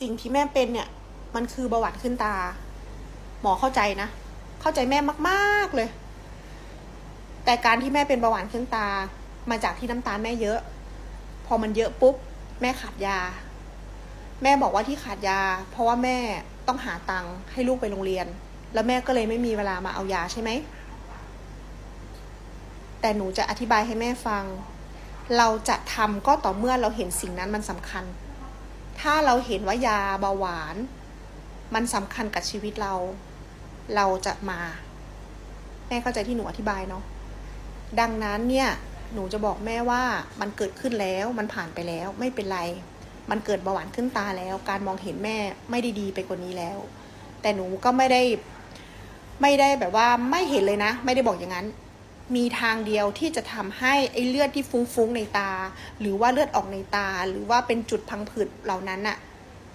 สิ่งที่แม่เป็นเนี่ย มันคือเบาหวานขึ้นตา หมอเข้าใจนะ เข้าใจแม่มากๆเลย แต่การที่แม่เป็นเบาหวานขึ้นตา มาจากที่น้ำตาลแม่เยอะ พอมันเยอะปุ๊บ แม่ขาดยา แม่บอกว่าที่ขาดยา เพราะว่าแม่ต้องหาตังค์ให้ลูกไปโรงเรียน แล้วแม่ก็เลยไม่มีเวลามาเอายาใช่ไหมแต่หนูจะอธิบายให้แม่ฟัง เราจะทำก็ต่อเมื่อเราเห็นสิ่งนั้นมันสำคัญ ถ้าเราเห็นว่ายาเบาหวาน มันสำคัญกับชีวิตเรา เราจะมา แม่เข้าใจที่หนูอธิบายเนาะดังนั้นเนี่ยหนูจะบอกแม่ว่ามันเกิดขึ้นแล้วมันผ่านไปแล้วไม่เป็นไร มันเกิดเบาหวานขึ้นตาแล้ว การมองเห็นแม่ไม่ได้ดีไปกว่านี้แล้ว แต่หนูก็ไม่ได้ ไม่ได้แบบว่าไม่เห็นเลยนะ ไม่ได้บอกอย่างนั้น มีทางเดียวที่จะทำให้ไอ้เลือดที่ฟุ้งๆในตา หรือว่าเลือดออกในตา หรือว่าเป็นจุดพังผืดเหล่านั้นอะ